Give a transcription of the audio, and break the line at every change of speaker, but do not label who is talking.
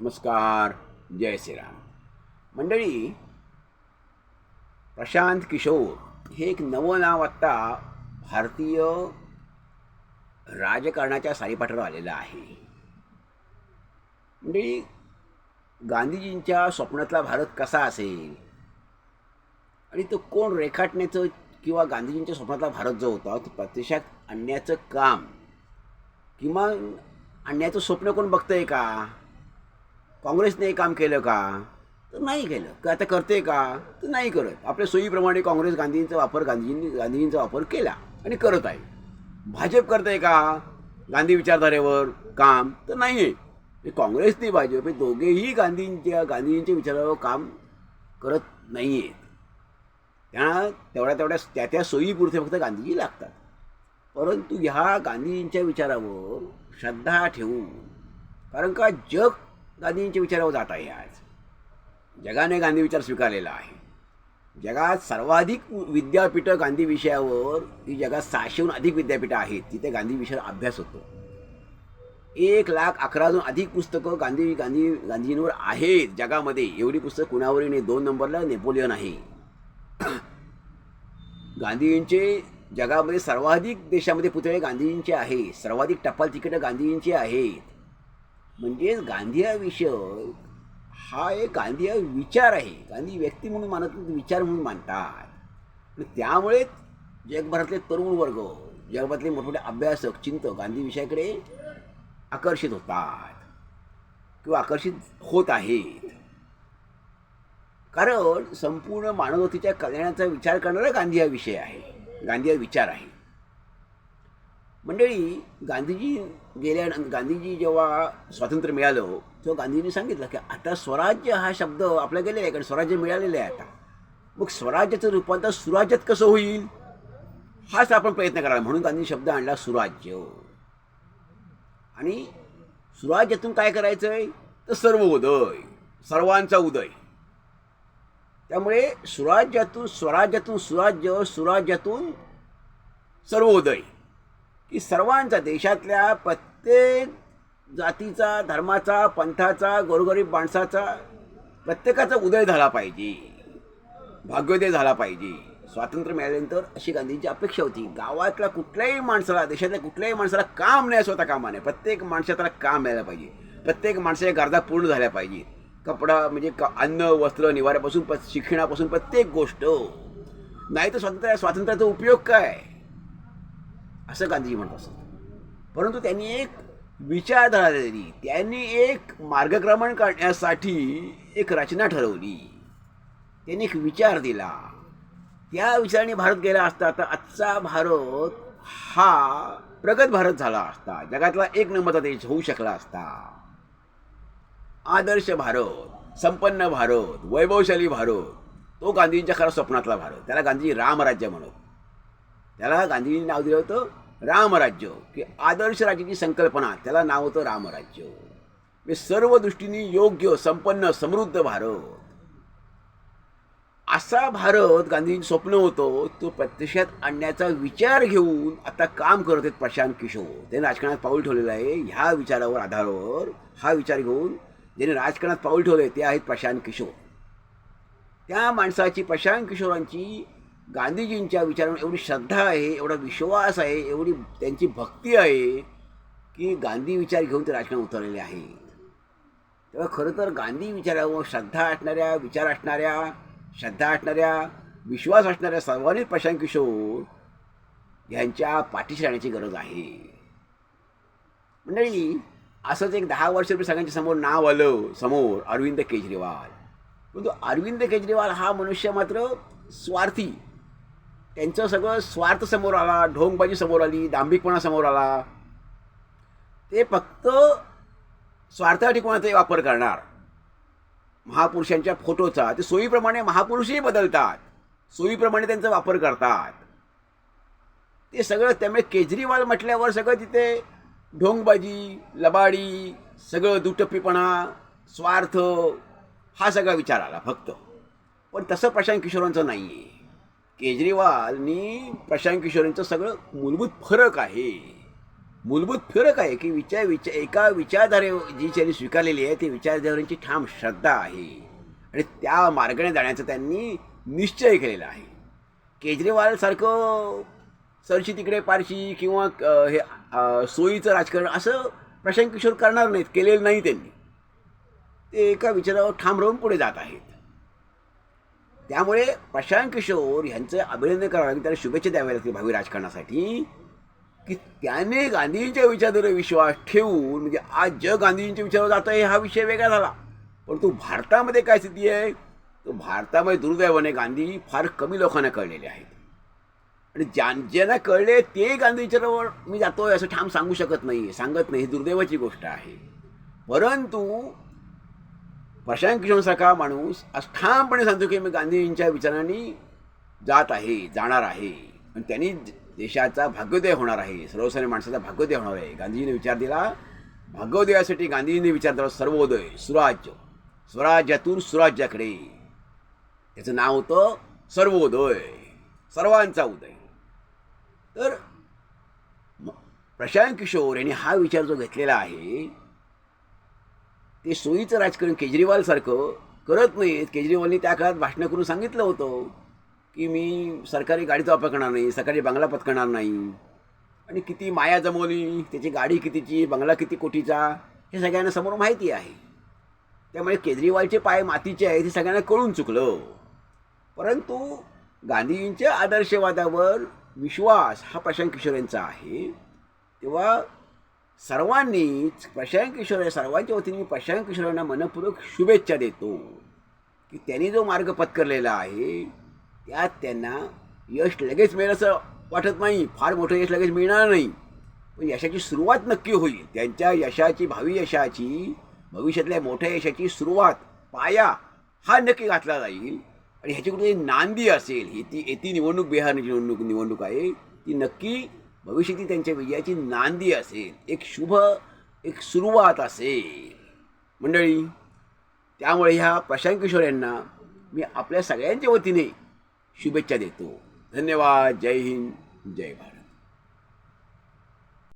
नमस्कार जय श्रीराम. मंडळी प्रशांत किशोर हे एक नवं नाव आत्ता भारतीय राजकारणाच्या सारीपाठावर आलेलं आहे. मंडळी गांधीजींच्या स्वप्नातला भारत कसा असेल? आणि तो कोण रेखाटण्याचं किंवा गांधीजींच्या स्वप्नातला भारत जो होता तो प्रत्यक्षात आणण्याचं काम किमान आणण्याचं स्वप्न कोण बघतंय का? काँग्रेसने हे काम केलं का? तर नाही केलं. का आता करते का? तर नाही करत. आपल्या सोयीप्रमाणे काँग्रेस गांधींचा वापर गांधीजींनी गांधीजींचा वापर केला आणि करत आहे. भाजप करते का? गांधी विचारधारेवर काम तर नाही आहे हे काँग्रेसने भाजप हे दोघेही गांधींच्या गांधीजींच्या विचारावर काम करत नाही आहेत त्या तेवढ्या तेवढ्या त्या त्या सोयीपुरते फक्त गांधीजी लागतात. परंतु ह्या गांधीजींच्या विचारावर श्रद्धा ठेवून कारण का जग गांधीजींच्या विचारावर जात आहे आज. जगाने गांधी विचार स्वीकारलेला आहे. जगात सर्वाधिक विद्यापीठं गांधी विषयावर ही जगात सहाशेहून अधिक विद्यापीठं आहेत तिथे गांधी विषयावर अभ्यास होतो. एक लाख अकराहून अधिक पुस्तकं गांधी गांधी गांधीजींवर आहेत जगामध्ये. एवढी पुस्तकं कुणावरही नाही. दोन नंबरला नेपोलियन आहे. गांधीजींचे जगामध्ये सर्वाधिक देशामध्ये पुतळे गांधीजींचे आहे सर्वाधिक टपाल तिकीटं गांधीजींची आहेत. म्हणजेच गांधी हा विषय हा एक गांधी हा विचार आहे. गांधी व्यक्ती म्हणून मानत नाही, विचार म्हणून मानतात. आणि त्यामुळे जगभरातले तरुण वर्ग जगभरातले मोठमोठे अभ्यासक चिंतक गांधी विषयाकडे आकर्षित होतात किंवा आकर्षित होत आहेत. कारण संपूर्ण मानवतेच्या कल्याणाचा विचार करणारा गांधी हा विषय आहे. गांधी हा विचार आहे. मंडळी गांधीजी गेल्या गांधीजी जेव्हा स्वातंत्र्य मिळालं तेव्हा गांधींनी सांगितलं की आता स्वराज्य हा शब्द आपल्या गेलेला आहे कारण स्वराज्य मिळालेलं आहे आता. मग स्वराज्याचं रूपांतर सुराज्यात कसं होईल? हाच आपण प्रयत्न करायला म्हणून गांधी शब्द आणला सुराज्य. आणि सुराज्यातून काय करायचं आहे तर सर्व उदय सर्वांचा उदय. त्यामुळे सुराज्यातून स्वराज्यातून सुराज्य सुराज्यातून सर्वोदय की सर्वांचा देशातल्या प्रत्येक जातीचा धर्माचा पंथाचा गोरगरीब माणसाचा प्रत्येकाचा उदय झाला पाहिजे. भाग्योदय झाला पाहिजे. स्वातंत्र्य मिळाल्यानंतर अशी गांधींची अपेक्षा होती. गावातल्या कुठल्याही माणसाला देशातल्या कुठल्याही माणसाला काम नाही स्वतः कामा नाही प्रत्येक माणसाला काम मिळायला पाहिजे. प्रत्येक माणसाच्या गरजा पूर्ण झाल्या पाहिजे कपडा म्हणजे क अन्न वस्त्र निवाऱ्यापासून प शिक्षणापासून प्रत्येक गोष्ट. नाही तर स्वातंत्र्य स्वातंत्र्याचा उपयोग काय? असं गांधीजी म्हणत असत. परंतु त्यांनी एक विचारधारा दिली. त्यांनी एक मार्गक्रमण करण्यासाठी एक रचना ठरवली. त्यांनी एक विचार दिला. त्या विचाराने भारत गेला असता तर आजचा भारत हा प्रगत भारत झाला असता. जगातला एक नंबरचा देश होऊ शकला असता. आदर्श भारत संपन्न भारत वैभवशाली भारत तो गांधींच्या खरा स्वप्नातला भारत. त्याला गांधीजी रामराज्य म्हणत त्याला गांधीजींनी नाव दिलं होतं रामराज्य की आदर्श राज्याची संकल्पना. त्याला नाव होतं रामराज्य. म्हणजे सर्व दृष्टीने योग्य संपन्न समृद्ध भारत. असा भारत गांधीजींचं स्वप्न होतं तो प्रत्यक्षात आणण्याचा विचार घेऊन आता काम करत आहेत प्रशांत किशोर. त्यांनी राजकारणात पाऊल ठेवलेलं आहे. ह्या विचारावर आधारावर हा विचार घेऊन ज्यांनी राजकारणात पाऊल ठेवले ते आहेत प्रशांत किशोर. त्या माणसाची प्रशांत किशोरांची गांधीजींच्या विचारांवर एवढी श्रद्धा आहे एवढा विश्वास आहे एवढी त्यांची भक्ती आहे की गांधी विचार घेऊन ते राजकारण उतरलेले आहेत. तेव्हा खरं तर गांधी विचारावर श्रद्धा असणाऱ्या विचार असणाऱ्या श्रद्धा असणाऱ्या विश्वास असणाऱ्या सर्वांनीच प्रशांत किशोर यांच्या पाठीशी राहण्याची गरज आहे. मंडळी असंच एक दहा वर्षापूर्वी सगळ्यांच्या समोर नाव आलं समोर अरविंद केजरीवाल. परंतु अरविंद केजरीवाल हा मनुष्य मात्र स्वार्थी. त्यांचं सगळं स्वार्थ समोर आला ढोंगबाजी समोर आली दांभिकपणा समोर आला. ते फक्त स्वार्थासाठी कोणाचाही वापर करणार. महापुरुषांच्या फोटोचा ते सोयीप्रमाणे महापुरुषही बदलतात. सोयीप्रमाणे त्यांचा वापर करतात. ते सगळं त्यामुळे केजरीवाल म्हटल्यावर सगळं तिथे ढोंगबाजी लबाडी सगळं दुटप्पीपणा स्वार्थ हा सगळा विचार आला फक्त. पण तसं प्रशांत किशोरांचं नाही आहे केजरीवालनी प्रशांत किशोरांचं सगळं मूलभूत फरक आहे. मूलभूत फरक आहे की विचार विचार एका विचारधारे जी त्यांनी स्वीकारलेली आहे ती विचारधारेची ठाम श्रद्धा आहे. आणि त्या मार्गाने जाण्याचा त्यांनी निश्चय केलेला आहे. केजरीवाल सारखं सरशी तिकडे पारशी किंवा हे सोयीचं राजकारण असं प्रशांत किशोर करणार नाहीत केलेलं नाही त्यांनी. ते एका विचारावर ठाम राहून पुढे जात आहेत. त्यामुळे प्रशांत किशोर यांचं अभिनंदन करावं लागेल. त्याला शुभेच्छा द्याव्या लागतील भावी राजकारणासाठी. की त्याने गांधीजींच्या विचारावर विश्वास ठेवून म्हणजे आज जग गांधीजींच्या विचारावर जातं आहे हा विषय वेगळा झाला. परंतु भारतामध्ये काय स्थिती आहे? तर भारतामध्ये दुर्दैवाने गांधी फार कमी लोकांना कळलेले आहेत. आणि ज्या ज्यांना कळले ते गांधीजींच्यावर मी जातोय असं ठाम सांगू शकत नाही सांगत नाही ही दुर्दैवाची गोष्ट आहे. परंतु प्रशांत किशोरसारखा माणूस आज ठामपणे सांगतो की मी गांधीजींच्या विचारांनी जात आहे जाणार आहे. आणि त्यांनी देशाचा भाग्योदय होणार आहे सर्वसामान्य माणसाचा भाग्योदय होणार आहे. गांधीजीने विचार दिला भाग्योदयासाठी गांधीजींनी विचार दिला सर्वोदय सुराज्य. स्वराज्यातून सुराज्याकडे. त्याचं नाव होतं सर्वोदय सर्वांचा उदय. तर प्रशांत किशोर यांनी हा विचार जो घेतलेला आहे ते सोयीचं राजकारण केजरीवालसारखं करत नाहीत. केजरीवालनी त्या काळात भाषणं करून सांगितलं होतं की मी सरकारी गाडीचा वापर करणार नाही सरकारी बंगला पत्करणार नाही. आणि किती माया जमवली त्याची गाडी कितीची बंगला किती कोटीचा हे सगळ्यांना समोर माहिती आहे. त्यामुळे केजरीवालचे पाय मातीचे आहेत हे सगळ्यांना कळून चुकलं. परंतु गांधीजींच्या आदर्शवादावर विश्वास हा प्रशांत किशोर यांचा आहे. तेव्हा सर्वांनीच प्रशांत किशोर सर्वांच्या वतीने मी प्रशांत किशोरांना मनपूर्वक शुभेच्छा देतो की त्यांनी जो मार्ग पत्करलेला आहे त्यात त्यांना यश लगेच मिळेल असं वाटत नाही. फार मोठं यश लगेच मिळणार नाही. पण यशाची सुरुवात नक्की होईल. त्यांच्या यशाची भावी यशाची भविष्यातल्या मोठ्या यशाची सुरुवात पाया हा नक्की घातला जाईल. आणि ह्याची कुठे नांदी असेल. ही ती येती निवडणूक बिहारची निवडणूक निवडणूक आहे. ती नक्की भविष्यातील त्यांच्या विजयाची नांदी असेल एक शुभ एक सुरुवात असेल. मंडळी त्यामुळे ह्या प्रशांत किशोर यांना मी आपल्या सगळ्यांच्या वतीने शुभेच्छा देतो. धन्यवाद. जय हिंद. जय भारत.